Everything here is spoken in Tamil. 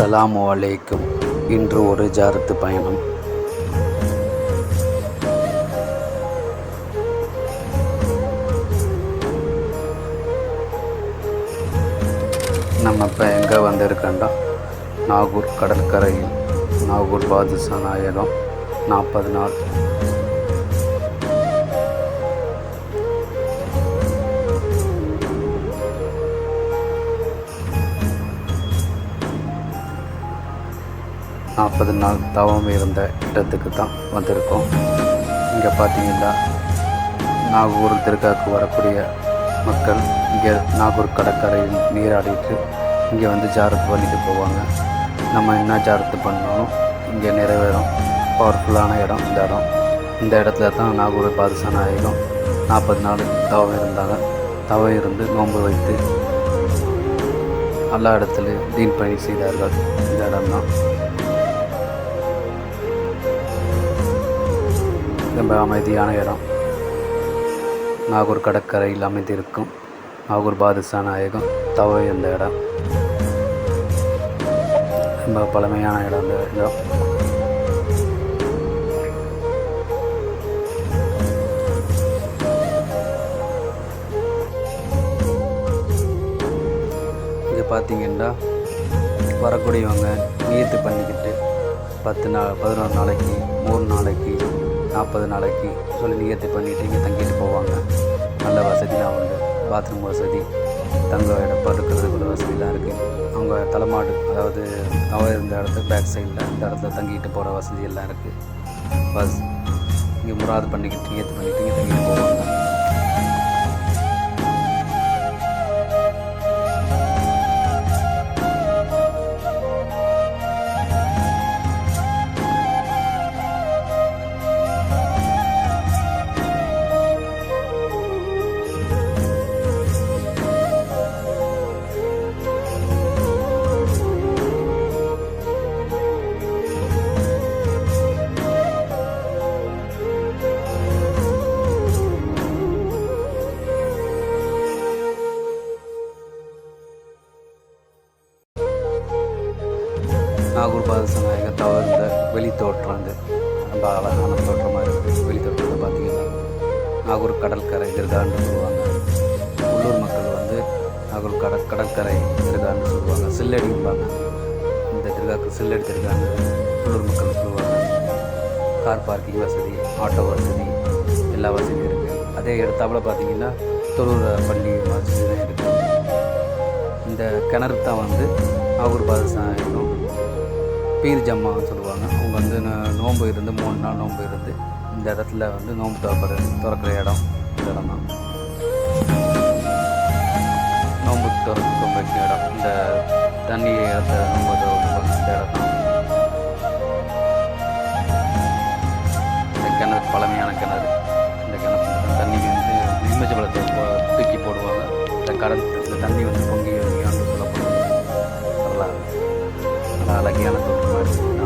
அஸ்ஸலாமு அலைக்கும். இன்று ஒரு ஜாரத்து பயணம். நம்ம இப்போ எங்கே வந்திருக்கோண்டா நாகூர் கடற்கரையில். நாகூர் பாதுஷா நாயகம். நாற்பது நாள். நாற்பது நாள் தவம் இருந்த இடத்துக்கு தான் வந்திருக்கோம். இங்கே பார்த்தீங்கன்னா நாகூர் திருக்காக்கு வரக்கூடிய மக்கள் இங்கே நாகூர் கடற்கரையில் நீராடிட்டு இங்கே வந்து ஜாரத்து பண்ணிட்டு போவாங்க. நம்ம என்ன ஜாரத்து பண்ணாலும் இங்கே நிறைவேறும். பவர்ஃபுல்லான இடம் இந்த இடம். இந்த இடத்துல தான் நாகூர் பாதுசான நாயகம் நாற்பது நாள் தவம் இருந்தாங்க. தவம் இருந்து நோன்பு வைத்து எல்லா இடத்துலையும் தீன் பணி செய்தார்கள். இந்த இடம்தான் ரொம்ப அமைதியான இடம். நாகூர் கடற்கரையில் அமைந்திருக்கும் நாகூர் பாதுஷா நாயகம் தவ இந்த இடம். ரொம்ப பழமையான இடம் இந்த இடம். இங்கே பார்த்தீங்கன்னா வரக்கூடியவங்க நீத்து பண்ணிக்கிட்டு பத்து நாள் பதினோரு நாளைக்கு மூணு நாளைக்கு நாற்பது நாளைக்கு சொல்லி நியத்து பண்ணிட்டு இங்கே தங்கிட்டு போவாங்க. நல்ல வசதிலாம் உண்டு. பாத்ரூம் வசதி தங்க இடம் படுக்கிறதுக்குள்ள வசதிலாம் இருக்குது அவங்க தலைமாடு அதாவது அவ இருந்த இடத்துக்கு பேக் சைடில் இந்த இடத்துல தங்கிட்டு போகிற வசதி எல்லாம் இருக்குது பஸ் இங்கே முராது பண்ணிக்கிட்டு நியத்து பண்ணிட்டு இங்கே தங்கிட்டு போவாங்க. நாகூர் பாதுஷா தவிர்த்த வெளி தோற்றம் ரொம்ப அழகான தோற்றமாக இருக்குது வெளி தோற்றத்தை பார்த்தீங்கன்னா நாகூர் கடற்கரை திருகான்னு சொல்லுவாங்க உள்ளூர் மக்கள் வந்து நாகூர் கட கடற்கரை திருகான்னு சொல்லுவாங்க சில்லடிப்பாங்க இந்த திருகாக்கு சில்லடி திருகான்னு உள்ளூர் மக்கள் சொல்லுவாங்க கார் பார்க்கிங் வசதி ஆட்டோ வசதி எல்லா வசதியும் இருக்குது அதே இடத்தாப்புல பார்த்தீங்கன்னா தொழூர் பள்ளி வசதி தான் இருக்குது இந்த கிணறு தான் வந்து நாகூர் பாதுஷா பீர் ஜம்மான்னு சொல்லுவாங்க. அவங்க வந்து ந- நோன்பு இருந்து மூணு நாள் நோன்பு இருந்து இந்த இடத்துல வந்து நோன்பு திறக்கிற திறக்கிற இடம் இந்த இடம் தான். நோன்பு திறக்கும் வைக்கிற இடம். இந்த தண்ணி இடத்த நோன்பு திறக்கும் இந்த இடம் தான். இந்த கிணறு பழமையான கிணறு. இந்த கிணறு தண்ணி வந்து நிம்மச்சி பழத்தை தூக்கி போடுவாங்க. இந்த கடல் இந்த தண்ணி வந்து நல்ல அழகியான தோற்றமாக